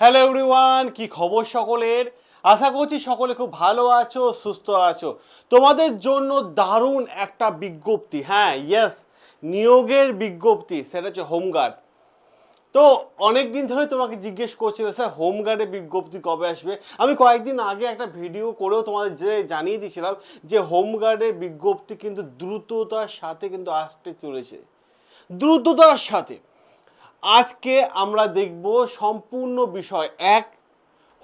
Hello everyone কি খবর সকলের? আশা করছি সকলে খুব ভালো আছো, সুস্থ আছো। তোমাদের জন্য দারুণ একটা বিজ্ঞপ্তি হ্যাঁ ইয়েস নিয়োগের বিজ্ঞপ্তি, সেটা হচ্ছে হোমগার্ড তো অনেক দিন ধরে তোমাকে জিজ্ঞেস করছিল স্যার হোমগার্ডের বিজ্ঞপ্তি কবে আসবে? আমি কয়েকদিন আগে একটা ভিডিও করেও তোমাদের যে জানিয়ে দিয়েছিলাম যে হোমগার্ডের বিজ্ঞপ্তি কিন্তু দ্রুততার সাথে কিন্তু আসতে চলেছে। দ্রুততার সাথে। আজকে আমরা দেখব সম্পূর্ণ বিষয়। এক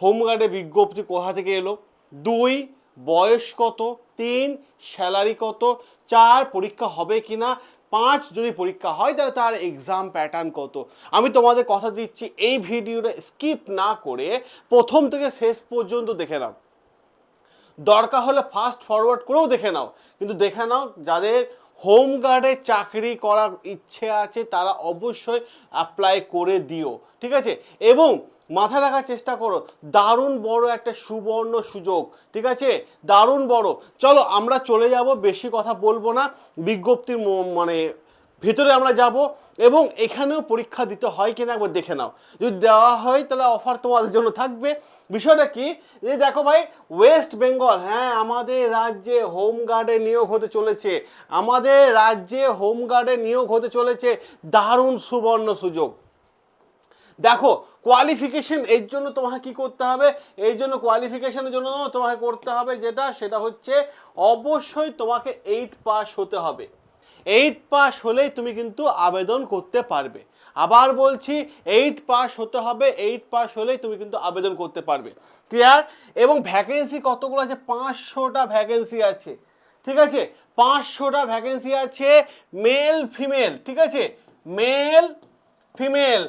হোমগার্ডের বিজ্ঞপ্তি কোথা থেকে এলো? দুই, বয়স কত? তিন, স্যালারি কত? চার, পরীক্ষা হবে কি না পাঁচ, যদি পরীক্ষা হয় তাহলে তার এক্সাম প্যাটার্ন কত? আমি তোমাদের কথা দিচ্ছি, এই ভিডিওটা স্কিপ না করে প্রথম থেকে শেষ পর্যন্ত দেখে নাও। দরকার হলে ফাস্ট ফরওয়ার্ড করেও দেখে নাও। কিন্তু দেখে নাও, যাদের হোম গার্ডে চাকরি করার ইচ্ছে আছে, তারা অবশ্যই অ্যাপ্লাই করে দিও, ঠিক আছে? এবং মাথা রাখার চেষ্টা করো, দারুণ বড় একটা সুবর্ণ সুযোগ, ঠিক আছে? দারুণ বড়। চলো, আমরা চলে যাব, বেশি কথা বলব না, বিজ্ঞপ্তির মানে ভিতরে আমরা যাব এবং এখানেও পরীক্ষা দিতে হয় কিনা একবার দেখে নাও। যদি দেওয়া হয় তাহলে অফার তোমাদের জন্য থাকবে। বিষয়টা কি? যে দেখো ভাই ওয়েস্ট বেঙ্গল হ্যাঁ আমাদের রাজ্যে হোম গার্ডে নিয়োগ হতে চলেছে। আমাদের রাজ্যে হোম গার্ডে নিয়োগ হতে চলেছে। দারুণ সুবর্ণ সুযোগ। দেখো কোয়ালিফিকেশন এর জন্য তোমাকে কি করতে হবে? এই জন্য কোয়ালিফিকেশনের জন্য তোমাকে করতে হবে যেটা, সেটা হচ্ছে অবশ্যই তোমাকে এইট পাস হতে হবে। এইট পাস হলেই তুমি কিন্তু আবেদন করতে পারবে। আবার বলছি এইট পাস হতে হবে এইট পাস হলেই তুমি কিন্তু আবেদন করতে পারবে। ক্লিয়ার এবং ভ্যাকেন্সি কতগুলো আছে? পাঁচশোটা ভ্যাকেন্সি আছে। ঠিক আছে? পাঁচশোটা ভ্যাকেন্সি আছে মেল ফিমেল ঠিক আছে? মেল ফিমেল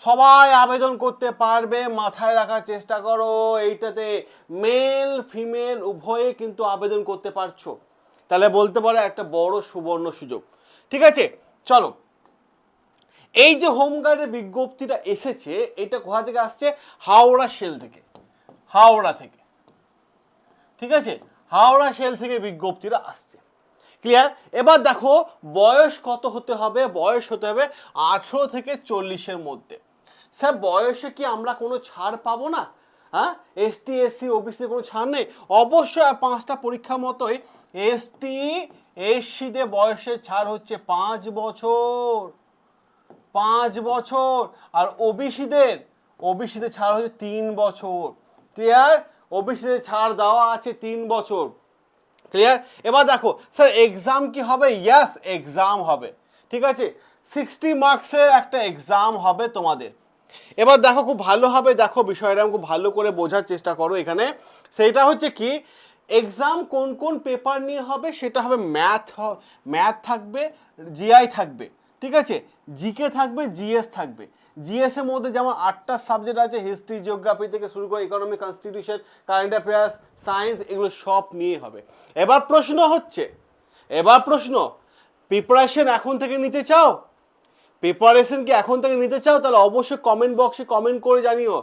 সবাই আবেদন করতে পারবে, মাথায় রাখার চেষ্টা করো, এইটাতে মেল ফিমেল উভয়ে কিন্তু আবেদন করতে পারছ। তাহলে বলতে পারো একটা বড় সুবর্ণ সুযোগ। ঠিক আছে? চলো। এই যে হোমগার্ডের বিজ্ঞপ্তিটা এসেছে, এটা কোথা থেকে আসছে? হাওড়া সেল থেকে। হাওড়া থেকে। ঠিক আছে? হাওড়া সেল থেকে বিজ্ঞপ্তিটা আসছে। ক্লিয়ার? এবার দেখো, বয়স কত হতে হবে? বয়স হতে হবে আঠেরো থেকে চল্লিশের মধ্যে। স্যার, বয়সে কি আমরা কোনো ছাড় পাবো না? হ্যাঁ? এসটি এসসি ওবিসি কোনো ছাড় নেই। অবশ্যই পাঁচটা পরীক্ষা মতোই এসটি এসসিদের বয়সের ছাড় হচ্ছে পাঁচ বছর। পাঁচ বছর। আর ওবিসিদের ওবিসিদের ছাড় হচ্ছে তিন বছর। ক্লিয়ার ওবিসিদের ছাড় দেওয়া আছে তিন বছর। ক্লিয়ার এবার দেখো স্যার এক্সাম কি হবে? ইয়াস এক্সাম হবে। ঠিক আছে? সিক্সটি মার্কসের একটা এক্সাম হবে তোমাদের। এবার দেখো খুব ভালোভাবে দেখো বিষয়টা খুব ভালো করে বোঝার চেষ্টা করো এখানে। সেইটা হচ্ছে কি এক্সাম কোন কোন পেপার নিয়ে হবে সেটা হবে ম্যাথ ম্যাথ থাকবে জিআই থাকবে, ঠিক আছে? জিকে থাকবে জিএস থাকবে। জিএস এর মধ্যে যেমন আটটা সাবজেক্ট আছে হিস্ট্রি জিওগ্রাফি থেকে শুরু করে economy constitution current affairs science এগুলো সব নিয়ে হবে। এবার প্রশ্ন হচ্ছে, এবার প্রশ্ন প্রিপারেশন এখন থেকে নিতে চাও? প্রিপারেশন কি এখন থেকে নিতে চাও, তাহলে অবশ্যই কমেন্ট বক্সে কমেন্ট করে জানিও।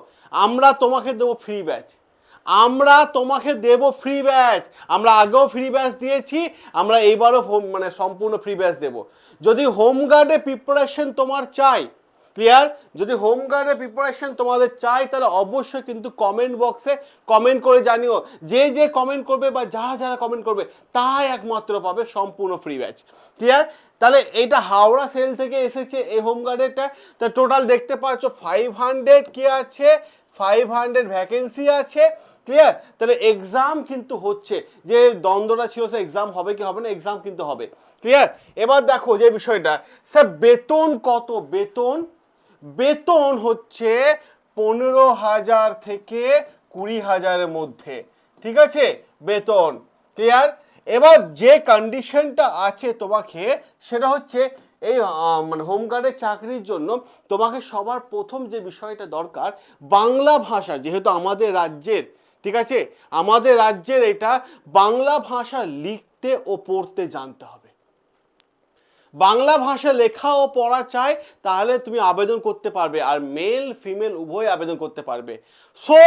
আমরা তোমাকে দেবো ফ্রি ব্যাচ আমরা তোমাকে দেব ফ্রি ব্যাচ আমরা আগেও ফ্রি ব্যাচ দিয়েছি, আমরা এইবারও মানে সম্পূর্ণ ফ্রি ব্যাচ দেব। যদি হোম গার্ডে প্রিপারেশন তোমার চাই ক্লিয়ার যদি হোম গার্ডের প্রিপারেশন তোমাদের চাই, তাহলে অবশ্যই কিন্তু কমেন্ট বক্সে কমেন্ট করে জানিও। যে যে কমেন্ট করবে বা যারা যারা কমেন্ট করবে তাই একমাত্র পাবে সম্পূর্ণ ফ্রি ব্যাচ ক্লিয়ার তাহলে এইটা হাওড়া সেল থেকে এসেছে এই হোম গার্ডেরটা তা টোটাল দেখতে পাচ্ছ ফাইভ হান্ড্রেড কি আছে? ফাইভ হান্ড্রেড ভ্যাকেন্সি আছে। ক্লিয়ার তাহলে এক্সাম কিন্তু হচ্ছে। যে দ্বন্দ্বটা ছিল, সে এক্সাম হবে কি হবে না এক্সাম কিন্তু হবে। ক্লিয়ার এবার দেখো যে বিষয়টা স্যার বেতন কত? বেতন বেতন হচ্ছে পনেরো হাজার থেকে কুড়ি হাজারের মধ্যে। ঠিক আছে? বেতন। ক্লিয়ার এবার যে কন্ডিশনটা আছে তোমাকে, সেটা হচ্ছে এই মানে হোমগার্ডের চাকরির জন্য তোমাকে সবার প্রথম যে বিষয়টা দরকার, বাংলা ভাষা, যেহেতু আমাদের রাজ্যের, ঠিক আছে? আমাদের রাজ্যের এটা বাংলা ভাষা লিখতে ও পড়তে জানতে হবে। বাংলা ভাষা লেখা ও পড়া চাই, তাহলে তুমি আবেদন করতে পারবে আর মেল ফিমেল উভয় আবেদন করতে পারবে। সো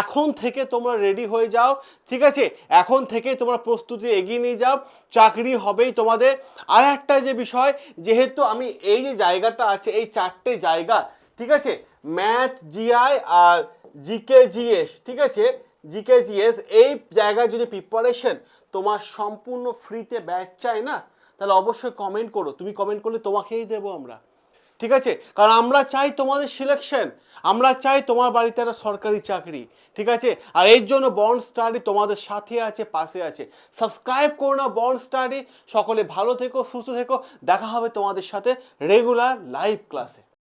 এখন থেকে তোমরা রেডি হয়ে যাও, ঠিক আছে? এখন থেকে তোমরা প্রস্তুতি এগিয়ে নিয়ে যাও, চাকরি হবেই তোমাদের। আর একটা যে বিষয়, যেহেতু আমি এই যে জায়গাটা আছে, এই চারটে জায়গা, ঠিক আছে? ম্যাথ জিআই আর জিকে জিএস ঠিক আছে? জিকে জিএস এই জায়গায় যদি প্রিপারেশন তোমার সম্পূর্ণ ফ্রিতে ব্যাচ চাই না তাহলে অবশ্যই কমেন্ট করো। তুমি কমেন্ট করলে তোমাকেই দেবো আমরা। ঠিক আছে? কারণ আমরা চাই তোমাদের সিলেকশন আমরা চাই তোমার বাড়িতে একটা সরকারি চাকরি। ঠিক আছে? আর এর জন্য বন্ড স্টাডি তোমাদের সাথে আছে, পাশে আছে। সাবস্ক্রাইব করো না বন্ড স্টাডি সকলে ভালো থেকো, সুস্থ থেকো। দেখা হবে তোমাদের সাথে রেগুলার লাইভ ক্লাসে